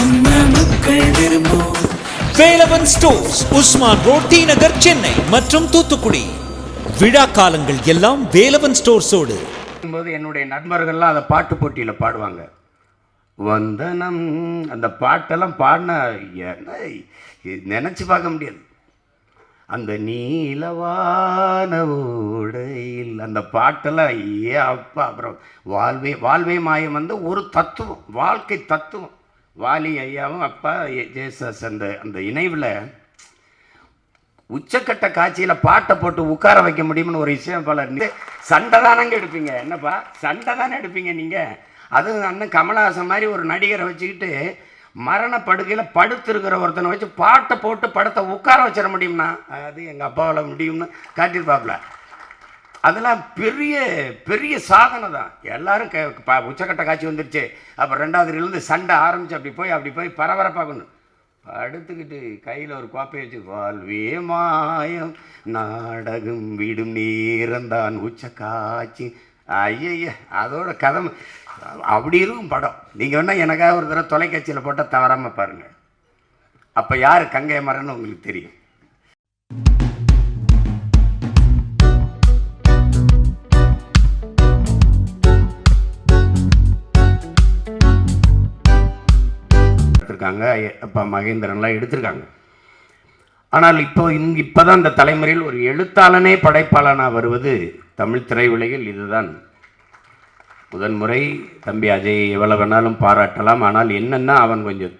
நம்ம மக்கள் விரும்பும் Velavan stores Usman road T Nagar Chennai மற்றும் தூத்துக்குடி. விழா காலங்கள் எல்லாம் வேலவன் ஸ்டோர்ஸோடு. போது என்னுடைய நண்பர்கள்லாம் அதை பாட்டு போட்டியில் பாடுவாங்க. வந்தனம் அந்த பாட்டெல்லாம் பாடினா என்ன நினச்சி பார்க்க முடியாது. அந்த நீலவான ஓடையில் அந்த பாட்டெல்லாம் ஏ அப்பா அப்புறம் வாழ்வே வாழ்வே மாயம் வந்து ஒரு தத்துவம் வாழ்க்கை தத்துவம். வாலி ஐயாவும் அப்பா ஜேசஸ் அந்த அந்த இணைவில் உச்சக்கட்ட காட்சியில் பாட்டை போட்டு உட்கார வைக்க முடியும்னு ஒரு விஷயம் பல சண்டை தானங்க எடுப்பீங்க. என்னப்பா? சண்டை தானே எடுப்பீங்க நீங்கள் அதுவும் அண்ணன் கமலஹாசன் மாதிரி ஒரு நடிகரை வச்சுக்கிட்டு மரணப்படுகையில் படுத்திருக்கிற ஒருத்தனை வச்சு பாட்டை போட்டு படத்தை உட்கார வச்சிட முடியும்னா? அது எங்கள் அப்பாவால் முடியும்னு காட்டியிருப்பாப்புல அதெல்லாம் பெரிய பெரிய சாதனை தான். எல்லாரும் க ப- உச்சக்கட்ட காட்சி வந்துருச்சு. அப்போ ரெண்டாவதுலேருந்து சண்டை ஆரம்பிச்சு அப்படி போய் அப்படி போய் பரபரப்பாகணும் படுத்துக்கிட்டு கையில் ஒரு கோப்பையை வச்சு வாழ்வே மாயம் நாடகம் விடும் நேரம்தான் உச்ச காட்சி ஐய அதோட கதம் அப்படி இருக்கும் படம். நீங்கள் வேணால் எனக்காக ஒரு தடவை தொலைக்காட்சியில் போட்டால் தவறாமல் பாருங்கள் அப்போ யார் கங்கை மரன்னு உங்களுக்கு தெரியும். எடுத்திருக்காங்க அப்பா மகேந்திரன்லாம் எடுத்திருக்காங்க. ஆனால் இப்போ இந் இப்போ தான் இந்த தலைமுறையில் ஒரு எழுத்தாளனே படைப்பாளனாக வருவது தமிழ் திரையுலகில் இதுதான். முதன்முறை தம்பி அஜய் எவ்வளோ வேணாலும் பாராட்டலாம் ஆனால் என்னென்னா அவன் கொஞ்சம்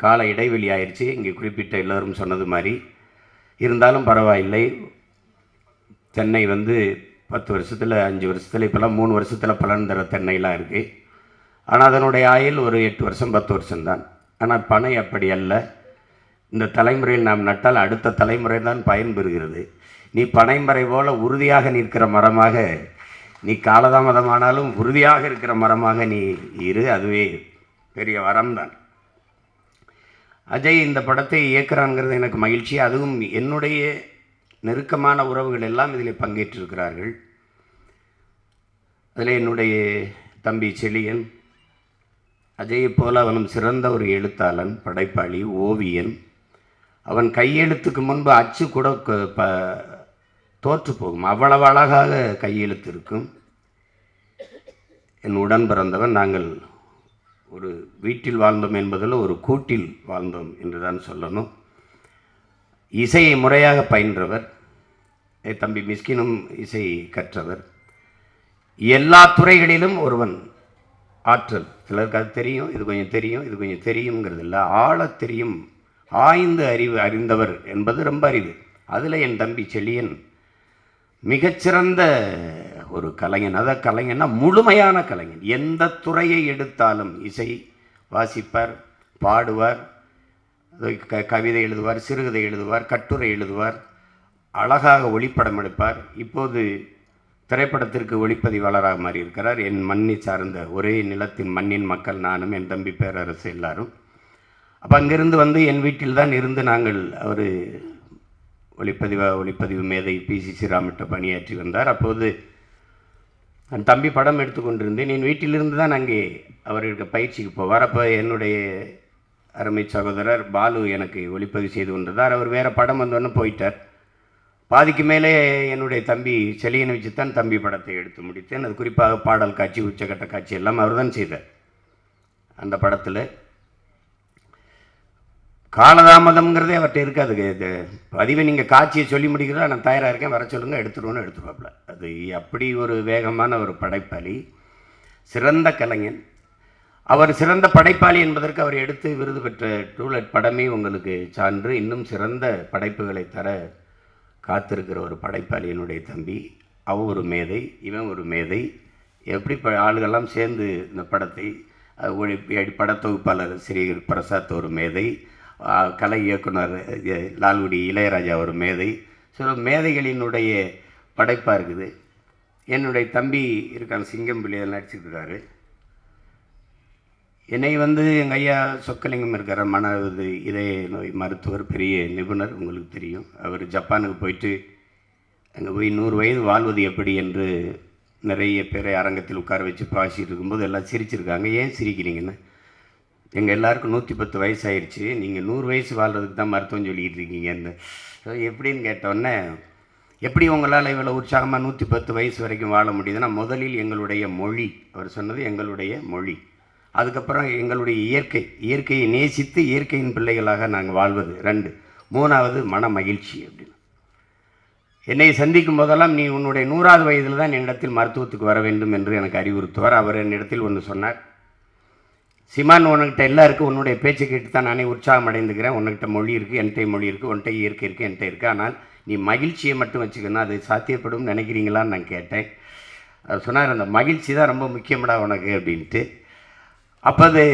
கால இடைவெளி ஆயிடுச்சு இங்கே குறிப்பிட்ட எல்லோரும் சொன்னது மாதிரி. இருந்தாலும் பரவாயில்லை. சென்னை வந்து பத்து வருஷத்தில் அஞ்சு வருஷத்தில் இப்போல்லாம் மூணு வருஷத்தில் பலன் தர தென்னைலாம் இருக்குது ஆனால் அதனுடைய ஆயுள் ஒரு எட்டு வருஷம் பத்து வருஷம்தான். ஆனால் பனை அப்படி அல்ல. இந்த தலைமுறையில் நாம் நட்டால் அடுத்த தலைமுறை தான் பயன்பெறுகிறது நீ பனைமறை போல உறுதியாக நிற்கிற மரமாக நீ காலதாமதமானாலும் உறுதியாக இருக்கிற மரமாக நீ இரு. அதுவே பெரிய வரம்தான். அஜய் இந்த படத்தை இயக்குறாங்கிறது எனக்கு மகிழ்ச்சி. அதுவும் என்னுடைய நெருக்கமான உறவுகள் எல்லாம் இதில் பங்கேற்றிருக்கிறார்கள். அதில் என்னுடைய தம்பி செழியன் அஜயை போல அவனும் சிறந்த ஒரு எழுத்தாளன் படைப்பாளி ஓவியன். அவன் கையெழுத்துக்கு முன்பு அச்சு கூட ப தோற்று போகும். அவ்வளவு அழகாக கையெழுத்து இருக்கும் என் உடன் பிறந்தவன் நாங்கள் ஒரு வீட்டில் வாழ்ந்தோம் என்பதில் ஒரு கூட்டில் வாழ்ந்தோம் என்று தான் சொல்லணும். இசையை முறையாக பயின்றவர். என் தம்பி மிஸ்கினும் இசை கற்றவர். எல்லா துறைகளிலும் ஒருவன் ஆற்றல். சிலருக்கு அது தெரியும் இது கொஞ்சம் தெரியும் இது கொஞ்சம் தெரியுங்கிறது இல்லை ஆழத் தெரியும். ஆய்ந்து அறிவு அறிந்தவர் என்பது ரொம்ப அறிவு அதில் என் தம்பி செழியன் மிகச்சிறந்த ஒரு கலைஞன். அதை கலைஞன்னா முழுமையான கலைஞன். எந்த துறையை எடுத்தாலும் இசை வாசிப்பார் பாடுவார் க கவிதை எழுதுவார் சிறுகதை எழுதுவார் கட்டுரை எழுதுவார் அழகாக ஒளிப்படம் எடுப்பார். இப்போது திரைப்படத்திற்கு ஒளிப்பதிவாளராக மாறி இருக்கிறார் என் மண்ணை சார்ந்த ஒரே நிலத்தின் மண்ணின் மக்கள் நானும் என் தம்பி பேரரசு எல்லாரும். அப்போ அங்கிருந்து வந்து என் வீட்டில் தான் இருந்து நாங்கள் அவர் ஒளிப்பதிவா ஒளிப்பதிவு மேதை பிசி ஸ்ரீராமிட்ட பணியாற்றி வந்தார். அப்போது நான் தம்பி படம் எடுத்துக்கொண்டிருந்தேன் என் வீட்டிலிருந்து தான் அங்கே அவர்களுக்கு பயிற்சிக்கு போவார். அப்போ என்னுடைய அருமை சகோதரர் பாலு எனக்கு ஒளிப்பதிவு செய்து கொண்டிருந்தார். அவர் வேறு படம் வந்தோன்னு போயிட்டார். பாதிக்கு மேலே என்னுடைய தம்பி செலியனை வச்சு தான் தம்பி படத்தை எடுத்து முடித்தேன். அது குறிப்பாக பாடல் காட்சி உச்சக்கட்ட காட்சி எல்லாம் அவர் தான் செய்தார். அந்த படத்தில் காலதாமதம்ங்கிறதே அவர்கிட்ட இருக்காது. இது பதிவை நீங்கள் காட்சியை சொல்லி முடிக்கிறதா நான் தயாராக இருக்கேன். வர சொல்லுங்கள் எடுத்துருவோன்னு எடுத்துருவாப்புல அது அப்படி ஒரு வேகமான ஒரு படைப்பாளி சிறந்த கலைஞன். அவர் சிறந்த படைப்பாளி என்பதற்கு அவர் எடுத்து விருது பெற்ற டூலெட் படமே உங்களுக்கு சான்று. இன்னும் சிறந்த படைப்புகளை தர காத்திருக்கிற ஒரு படைப்பாளியனுடைய தம்பி. அவன் ஒரு மேதை இவன் ஒரு மேதை. எப்படி ப ஆளுகள்லாம் சேர்ந்து இந்த படத்தை அஹ், படத்தொகுப்பாளர் ஸ்ரீ பிரசாத் ஒரு மேதை. கலை இயக்குனர் லால்குடி இளையராஜா ஒரு மேதை. சில மேதைகளினுடைய படைப்பாக இருக்குது. என்னுடைய தம்பி இருக்கான் சிங்கம் பிள்ளைகள் நடிச்சிட்டு இருக்காரு. என்னை வந்து எங்கள் ஐயா சொக்கலிங்கம் இருக்கிற மன இது இதய நோய் மருத்துவர் பெரிய நிபுணர் உங்களுக்கு தெரியும். அவர் ஜப்பானுக்கு போயிட்டு அங்கே போய் நூறு வயது வாழ்வது எப்படி என்று நிறைய பேரை அரங்கத்தில் உட்கார வச்சு பாசிட்டு இருக்கும்போது எல்லாம் சிரிச்சிருக்காங்க. ஏன் சிரிக்கிறீங்கன்னு? எங்கள் எல்லாருக்கும் நூற்றி பத்து வயசு ஆயிடுச்சு நீங்கள் நூறு வயசு வாழ்கிறதுக்கு தான் மருத்துவம் சொல்லிக்கிட்டு இருக்கீங்கன்னு எப்படின்னு கேட்டோன்னே எப்படி உங்களால் இவ்வளோ உற்சாகமாக நூற்றி பத்து வயசு வரைக்கும் வாழ முடியுதுன்னா முதலில் எங்களுடைய மொழி அவர் சொன்னது எங்களுடைய மொழி. அதுக்கப்புறம் எங்களுடைய இயற்கை இயற்கையை நேசித்து இயற்கையின் பிள்ளைகளாக நாங்கள் வாழ்வது ரெண்டு. மூணாவது மன மகிழ்ச்சி அப்படின்னு. என்னை சந்திக்கும் போதெல்லாம் நீ உன்னுடைய நூறாவது வயதில் தான் என்னிடத்தில் மருத்துவத்துக்கு வர வேண்டும் என்று எனக்கு அறிவுறுத்துவார். அவர் என்னிடத்தில் ஒன்று சொன்னார். சிமான் உன்கிட்ட எல்லாம் இருக்குது உன்னுடைய பேச்சை கேட்டு தான் நானே உற்சாகம் அடைந்துக்கிறேன். உன்கிட்ட மொழி இருக்குது என்கிட்ட மொழி இருக்குது உன்கிட்ட இயற்கை இருக்குது என்கிட்ட இருக்குது ஆனால் நீ மகிழ்ச்சியை மட்டும் வச்சுக்கணும். அது சாத்தியப்படும் நினைக்கிறீங்களான்னு நான் கேட்டேன். அவர் சொன்னார் அந்த மகிழ்ச்சி தான் ரொம்ப முக்கியமடா உனக்கு அப்படின்ட்டு. அப்போ அது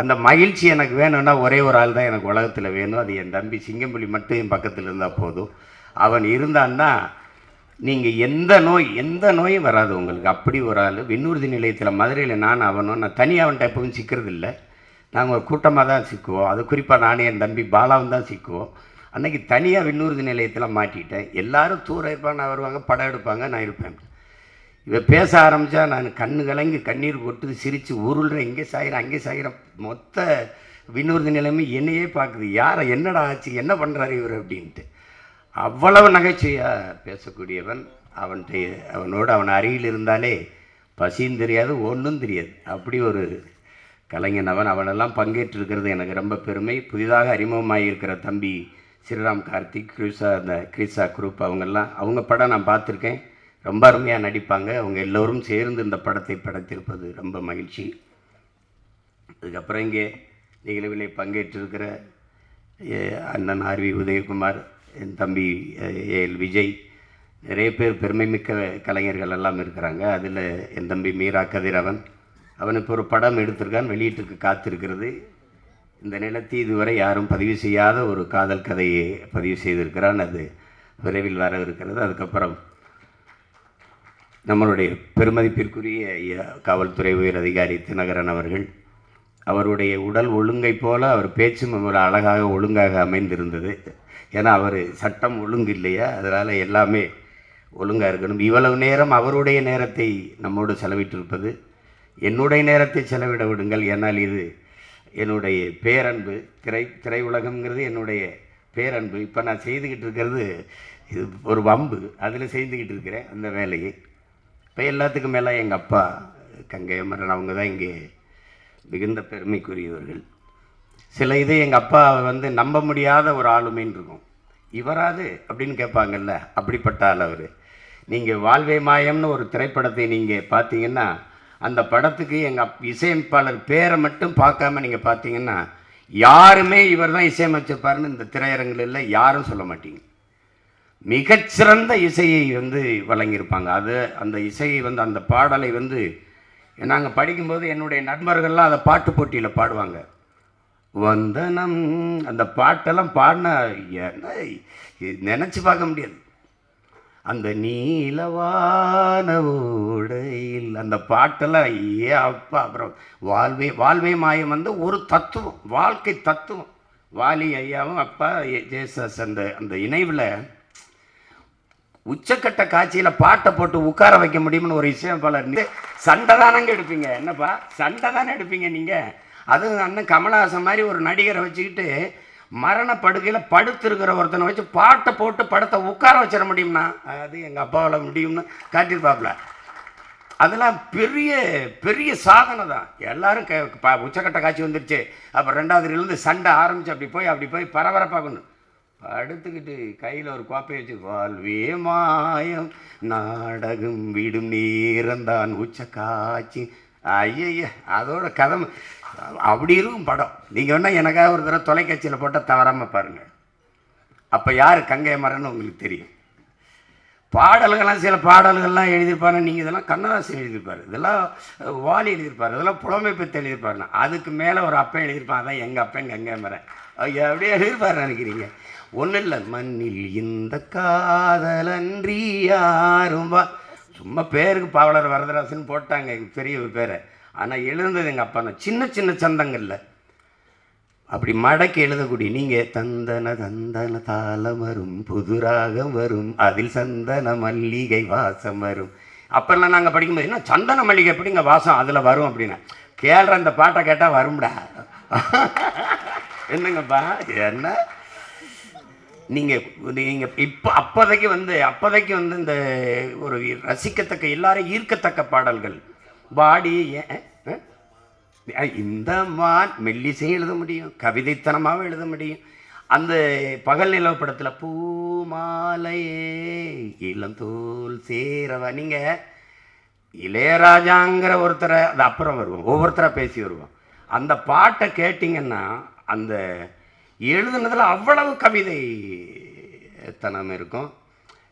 அந்த மகிழ்ச்சி எனக்கு வேணும்னா ஒரே ஒரு ஆள் தான் எனக்கு உலகத்தில் வேணும். அது என் தம்பி சிங்கம்புலி மட்டும் என் பக்கத்தில் இருந்தால் போதும். அவன் இருந்தான்னா நீங்கள் எந்த நோய் எந்த நோயும் வராது உங்களுக்கு. அப்படி ஒரு ஆள். விண்ணூர்தி நிலையத்தில் மதுரையில் நான் அவனும் நான் தனியாக அவன்கிட்ட எப்பவும் சிக்கிறது இல்லை நாங்கள் ஒரு கூட்டமாக தான் சிக்குவோம். அது குறிப்பாக நானே என் தம்பி பாலாவும் தான் சிக்குவோம். அன்றைக்கி தனியாக விண்ணூர்தி நிலையத்தில் மாட்டிட்டேன். எல்லாரும் தூரம் இருப்பாங்க நான் வருவாங்க படம் எடுப்பாங்க நான் இருப்பேன். இவன் பேச ஆரம்பித்தா நான் கண்ணு கலங்கி கண்ணீர் கொட்டுது சிரித்து உருள்ற இங்கே சாயிறேன் அங்கே சாயிறேன் மொத்த விண்ணூர்தி நிலைமை என்னையே பார்க்குது. யாரை என்னடா ஆச்சு என்ன பண்ணுறாரு இவர் அப்படின்ட்டு. அவ்வளவு நகைச்சுவையாக பேசக்கூடியவன் அவன்கிட்ட அவனோடு அவன் அருகில் இருந்தாலே பசியும் தெரியாது ஒன்றும் தெரியாது. அப்படி ஒரு கலைஞன் அவன். அவனெல்லாம் பங்கேற்றிருக்கிறது எனக்கு ரொம்ப பெருமை. புதிதாக அறிமுகமாக இருக்கிற தம்பி ஸ்ரீராம் கார்த்திக் க்ரிஷா அந்த கிரிசா குரூப் அவங்கெல்லாம் அவங்க படம் நான் பார்த்துருக்கேன். ரொம்ப அருமையாக நடிப்பாங்க. அவங்க எல்லோரும் சேர்ந்து இந்த படத்தை படைத்திருப்பது ரொம்ப மகிழ்ச்சி. அதுக்கப்புறம் இங்கே நிகழ்வில் பங்கேற்றிருக்கிற எ, அண்ணன் ஆர்வி உதயகுமார் என் தம்பி ஏஎல் விஜய் நிறைய பேர் பெருமைமிக்க கலைஞர்கள் எல்லாம் இருக்கிறாங்க. அதில் என் தம்பி மீரா கதிரவன் அவன். இப்போ ஒரு படம் எடுத்திருக்கான் வெளியீட்டுக்கு காத்திருக்கிறது. இந்த நிலத்தை இதுவரை யாரும் பதிவு செய்யாத ஒரு காதல் கதையை பதிவு செய்திருக்கிறான். அது விரைவில் வர இருக்கிறது. அதுக்கப்புறம் நம்மளுடைய பெருமதிப்பிற்குரிய ஐயா காவல்துறை உயர் அதிகாரி தினகரன் அவர்கள் அவருடைய உடல் ஒழுங்கை போல அவர் பேச்சும் ஒரு அழகாக ஒழுங்காக அமைந்திருந்தது. ஏன்னா அவர் சட்டம் ஒழுங்கு இல்லையா? அதனால் எல்லாமே ஒழுங்காக இருக்கணும். இவ்வளவு நேரம் அவருடைய நேரத்தை நம்மோடு செலவிட்டிருப்பது என்னுடைய நேரத்தை செலவிட விடுங்கள். ஏன்னால் இது என்னுடைய பேரன்பு. திரை திரையுலகம்ங்கிறது என்னுடைய பேரன்பு. இப்போ நான் செய்துக்கிட்டு இருக்கிறது இது ஒரு வம்பு. அதில் செய்துக்கிட்டு இருக்கிறேன் அந்த வேலையை. இப்போ எல்லாத்துக்கும் மேலே எங்கள் அப்பா கங்கையமரன் அவங்க தான் இங்கே மிகுந்த பெருமைக்குரியவர்கள். சில இது எங்கள் அப்பா வந்து நம்ப முடியாத ஒரு ஆளுமைன்னு இருக்கும். இவராது அப்படின்னு கேட்பாங்கல்ல அப்படிப்பட்ட ஆள் அவர். நீங்கள் வாழ்வே மாயம்னு ஒரு திரைப்படத்தை நீங்கள் பார்த்தீங்கன்னா அந்த படத்துக்கு எங்கள் அப் இசையமைப்பாளர் பேரை மட்டும் பார்க்காம நீங்கள் பார்த்தீங்கன்னா யாருமே இவர் தான் இசையமைச்சிருப்பாருன்னு இந்த திரையரங்கில் யாரும் சொல்ல மாட்டீங்க. மிகச்சிறந்த இசையை வந்து வழங்கியிருப்பாங்க. அது அந்த இசையை வந்து அந்த பாடலை வந்து நாங்கள் படிக்கும்போது என்னுடைய நண்பர்கள்லாம் அதை பாட்டு போட்டியில் பாடுவாங்க. வந்தனம் அந்த பாட்டெல்லாம் பாடினா நினச்சி பார்க்க முடியாது. அந்த நீலவான ஓடையில் அந்த பாட்டெல்லாம் ஏ அப்பா அப்புறம் வாழ்வே வாழ்வே மாயம் வந்து ஒரு தத்துவம் வாழ்க்கை தத்துவம். வாலி ஐயாவும் அப்பா ஜேசஸ் அந்த அந்த இணைவில் உச்சக்கட்ட காட்சியில் பாட்டை போட்டு உட்கார வைக்க முடியும்னு ஒரு இசையமைப்பாளர் நீ- சண்டை தானங்க எடுப்பீங்க. என்னப்பா? சண்டை தானே எடுப்பீங்க நீங்கள் அதுவும் அண்ணன் கமலஹாசன் மாதிரி ஒரு நடிகரை வச்சுக்கிட்டு மரண படுக்கையில் படுத்திருக்கிற ஒருத்தனை வச்சு பாட்டை போட்டு படத்தை உட்கார வச்சிட முடியும்னா அது எங்கள் அப்பாவால் முடியும்னு காட்டியிருப்பாப்புல அதெல்லாம் பெரிய பெரிய சாதனை தான். எல்லாரும் க ப- உச்சக்கட்ட காட்சி வந்துருச்சு. அப்போ ரெண்டாவதுலேருந்து சண்டை ஆரம்பிச்சு அப்படி போய் அப்படி போய் பரபரப்பாகணும் படுத்துக்கிட்டு கையில் ஒரு கோப்பையை வச்சு வாழ்வே மாயம் நாடகம் விடும் நேரந்தான் உச்ச காட்சி ஐயய்ய அதோட கதை அப்படி இருக்கும் படம். நீங்கள் வேணால் எனக்காக ஒரு தடவை தொலைக்காட்சியில் போட்டால் தவறாமல் பாருங்கள் அப்போ யார் கங்கை மரன்னு உங்களுக்கு தெரியும். பாடல்கள்லாம் சில பாடல்கள்லாம் எழுதியிருப்பாரு. நீங்கள் இதெல்லாம் கண்ணதாசன் எழுதியிருப்பார். இதெல்லாம் வாலி எழுதியிருப்பார். இதெல்லாம் புலமை பெற்று எழுதியிருப்பாருண்ணா. அதுக்கு மேலே ஒரு அப்பன் எழுதியிருப்பான். அதான் எங்கள் அப்பன் கங்கை மரன் அப்படியே எழுதியிருப்பார் நினைக்கிறீங்க. ஒன்றும் இல்லை மண்ணில் இந்த காதலன்றி யாரும் வா. சும்மா பேருக்கு பாவலர் வரதராசன் போட்டாங்க எங்கள் பெரிய பேரை. ஆனால் எழுந்தது எங்கள் அப்பா சின்ன சின்ன சந்தங்கள்ல. அப்படி மடக்கி எழுதக்கூடிய நீங்கள் தந்தன தந்தன தாளம் வரும் புது ராகம் வரும் அதில் சந்தன மல்லிகை வாசம் வரும். அப்பெல்லாம் நாங்கள் படிக்கும்போது என்ன சந்தன மல்லிகை எப்படிங்க வாசம் அதில் வரும் அப்படின்னா கேள்ற அந்த பாட்டை கேட்டால் வரும்டா. என்னங்கப்பா என்ன? நீங்கள் நீங்கள் இப்போ அப்போதைக்கு வந்து அப்போதைக்கு வந்து இந்த ஒரு ரசிக்கத்தக்க எல்லாரும் ஈர்க்கத்தக்க பாடல்கள். பாடி ஏன் இந்த மான் மெல்லிசையும் எழுத முடியும் கவிதைத்தனமாகவும் எழுத முடியும். அந்த பகல் நிலவு படத்தில் பூமாலையே இளந்தோல் சேரவா நீங்கள் இளையராஜாங்கிற ஒருத்தரை அது அப்புறம் வருவோம் ஒவ்வொருத்தராக பேசி வருவோம். அந்த பாட்டை கேட்டிங்கன்னா அந்த எழுதுனதில் அவ்வளவு கவிதை தனம் இருக்கும்.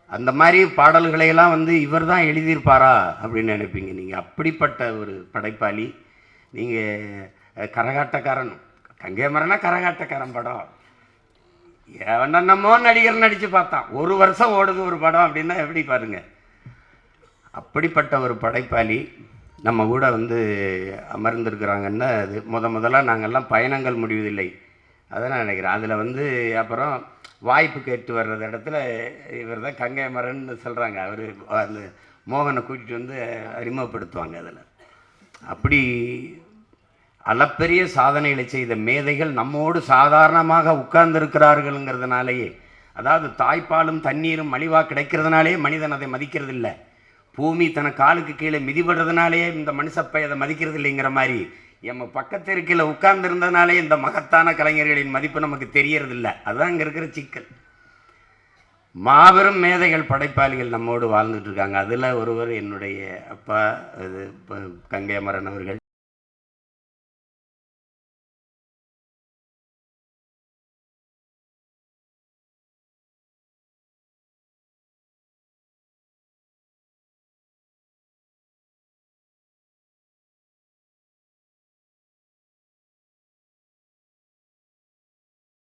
அந்த மாதிரி பாடல்களையெல்லாம் வந்து இவர் தான் எழுதியிருப்பாரா அப்படின்னு நினைப்பீங்க. நீங்கள் அப்படிப்பட்ட ஒரு படைப்பாளி. நீங்கள் கரகாட்டக்காரன். கங்கை கரகாட்டக்காரன் படம். என்னென்னமோ நடிகர் நடித்து பார்த்தான். ஒரு வருஷம் ஓடுது ஒரு படம் அப்படின்னா எப்படி பாருங்க. அப்படிப்பட்ட ஒரு படைப்பாளி நம்ம கூட வந்து அமர்ந்திருக்கிறாங்கன்னா அது முத முதலாக நாங்கள்லாம் பயணங்கள் முடிவதில்லை. அதை நான் நினைக்கிறேன். அதில் வந்து அப்புறம் வாய்ப்பு கேட்டு வர்றது இடத்துல இவர் தான் கங்கை மரன்னு சொல்கிறாங்க அவர் அந்த மோகனை கூட்டிகிட்டு வந்து அறிமுகப்படுத்துவாங்க அதில். அப்படி அளப்பெரிய சாதனைகளை செய்த மேதைகள் நம்மோடு சாதாரணமாக உட்கார்ந்துருக்கிறார்கள்ங்கிறதுனாலேயே அதாவது தாய்ப்பாலும் தண்ணீரும் மலிவாக கிடைக்கிறதுனாலேயே மனிதன் அதை மதிக்கிறது இல்லை பூமி தன காலுக்கு கீழே மிதிபடுறதுனாலேயே இந்த மனுஷப்பை அதை மதிக்கிறது இல்லைங்கிற மாதிரி எம்ம பக்கத்து இருக்கையில் உட்கார்ந்துருந்ததுனாலே இந்த மகத்தான கலைஞர்களின் மதிப்பு நமக்கு தெரியறதில்ல. அதுதான் அங்கே இருக்கிற சிக்கல். மாபெரும் மேதைகள் படைப்பாளிகள் நம்மோடு வாழ்ந்துட்டு இருக்காங்க. அதில் ஒருவர் என்னுடைய அப்பா இது கங்கை அமரன் அவர்கள்.